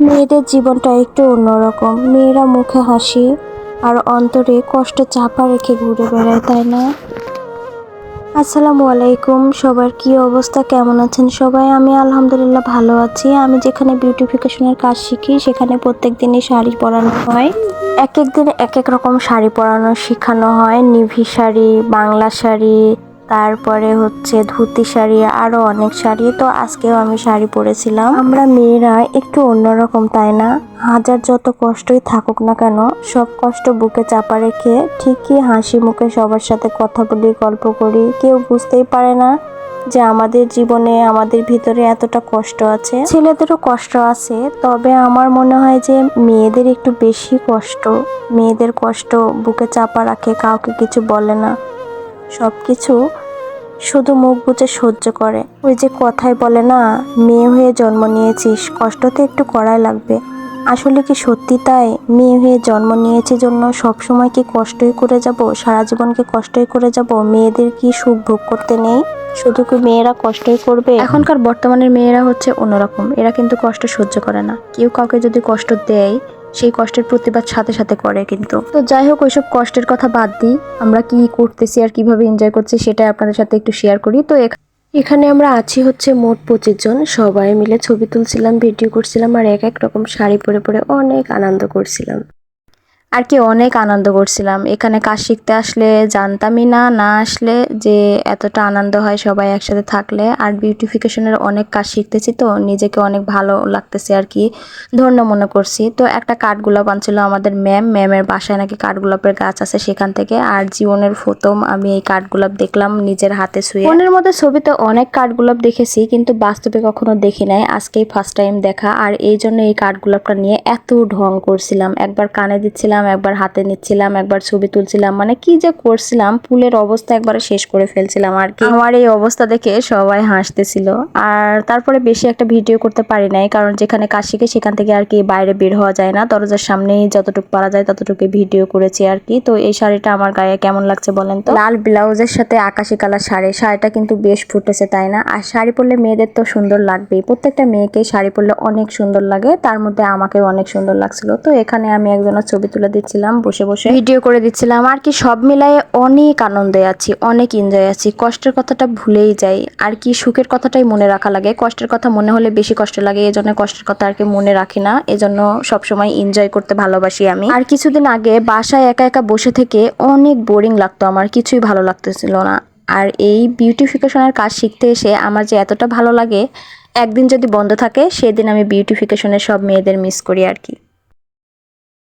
মেয়েদের জীবনটা একটু অন্যরকম। মেয়েরা মুখে হাসি আর অন্তরে কষ্ট চাপা রেখে ঘুরে বেড়ায়, তাই না? আসসালামু আলাইকুম। সবার কি অবস্থা? কেমন আছেন সবাই? আমি আলহামদুলিল্লাহ ভালো আছি। আমি যেখানে বিউটিফিকেশনের কাজ শিখি, সেখানে প্রত্যেক দিনই শাড়ি পরানো হয়। এক এক দিন এক এক রকম শাড়ি পরানো শেখানো হয়। নিভি শাড়ি, বাংলা শাড়ি তারপরে হচ্ছে ধুতি শাড়ি, আরও অনেক শাড়ি। তো আজকেও আমি শাড়ি পরেছিলাম। আমরা মেয়েরা একটু অন্যরকম, তাই না? হাজার যত কষ্টই থাকুক না কেন, সব কষ্ট বুকে চাপা রেখে ঠিকই হাসি মুখে সবার সাথে কথা বলি, গল্প করি। কেউ বুঝতেই পারে না যে আমাদের জীবনে, আমাদের ভিতরে এতটা কষ্ট আছে। ছেলেদেরও কষ্ট আছে, তবে আমার মনে হয় যে মেয়েদের একটু বেশি কষ্ট। মেয়েদের কষ্ট বুকে চাপা রাখে, কাউকে কিছু বলে না। সব কিছু শুধু মুখ বুজে সহ্য করে। ওই যে কথায় বলে না, মেয়ে হয়ে জন্ম নিয়েছিস, কষ্ট তো একটু করাই লাগবে। আসলে কি সত্যি তাই? মেয়ে হয়ে জন্ম নিয়েছি জন্য সব সময় কি কষ্টই করে যাব? সারা জীবন কি কষ্টই করে যাব? মেয়েদের কি সুখ ভোগ করতে নেই? শুধু কি মেয়েরা কষ্টই করবে? এখনকার বর্তমানের মেয়েরা হচ্ছে অন্যরকম। এরা কিন্তু কষ্ট সহ্য করে না। কেউ কাউকে যদি কষ্ট দেয় সেই কষ্টের প্রতিবাদ সাথে সাথে করে কিন্তু। তো যাই হোক, ওইসব কষ্টের কথা বাদ দিই। আমরা কি করতেছি আর কীভাবে এনজয় করছি সেটা আপনাদের সাথে একটু শেয়ার করি। তো এখানে আমরা আছি হচ্ছে মোট পঁচিশ জন। সবাই মিলে ছবি তুলছিলাম ভিডিও করছিলাম আর এক এক রকম শাড়ি পরে পরে অনেক আনন্দ করছিলাম। আর কি অনেক আনন্দ করছিলাম। এখানে কাজ শিখতে আসলে জানতামই না না আসলে যে এতটা আনন্দ হয় সবাই একসাথে থাকলে। আর বিউটিফিকেশনের অনেক কাজ শিখতেছি তো, নিজেকে অনেক ভালো লাগতেছে আর কি, ধন্য মনে করছি। তো একটা কাঠগোলাপ আনছিল আমাদের ম্যাম। ম্যামের বাসায় নাকি কাঠগোলাপের গাছ আছে সেখান থেকে। আর জীবনের প্রথম আমি এই কাঠগোলাপ দেখলাম নিজের হাতে শুয়ে। মনের মধ্যে ছবিতে অনেক কাঠগোলাপ দেখেছি, কিন্তু বাস্তবে কখনো দেখি নাই। আজকেই ফার্স্ট টাইম দেখা। আর এই জন্য এই কাঠগোলাপটা নিয়ে এত ঢং করছিলাম। একবার কানে দিচ্ছিলাম একবার হাতে নিচ্ছিলাম একবার ছবি তুলছিলাম মানে কি যে করছিলাম ফুলের অবস্থা একবার শেষ করে ফেলছিলাম আর কি। আমার এই অবস্থা দেখে সবাই হাসতেছিল। আর তারপরে বেশি একটা ভিডিও করতে পারি নাই কারণ যেখানে কাজ শিখে সেখান থেকে আর কি বাইরে বের হওয়া যায় না। দরজার সামনেই যতটুকু পারা যায় ততটুকু ভিডিও করেছি আর কি। তো এই শাড়িটা আমার গায়ে কেমন লাগছে বলেন তো? লাল ব্লাউজের সাথে আকাশি কালার শাড়ি শাড়িটা কিন্তু বেশ ফুটেছে তাই না? আর শাড়ি পরলে মেয়েদের তো সুন্দর লাগবেই। প্রত্যেকটা মেয়েকে শাড়ি পরলে অনেক সুন্দর লাগে তার মধ্যে আমাকে অনেক সুন্দর লাগছিল। তো এখানে আমি একজনের ছবি তুলে দিচ্ছিলাম, বসে বসে ভিডিও করে দিচ্ছিলাম। আর কি সব মিলায়ে অনেক আনন্দে আছি, অনেক এনজয় আছি। কষ্টের কথাটা ভুলেই যাই। আর কি সুখের কথাটাই মনে রাখা লাগে। কষ্টের কথা মনে হলে বেশি কষ্ট লাগে এই জন্য কষ্টের কথা আর কি মনে রাখি না। এজন্য সবসময় এনজয় করতে ভালোবাসি আমি। আর কিছুদিন আগে বাসায় একা একা বসে থেকে অনেক বোরিং লাগতো আমার, কিছুই ভালো লাগতেছিল না। আর এই বিউটিফিকেশনের কাজ শিখতে এসে আমার যে এতটা ভালো লাগে, একদিন যদি বন্ধ থাকে, সেদিন আমি বিউটিফিকেশনের সব মেয়েদের মিস করি আর কি।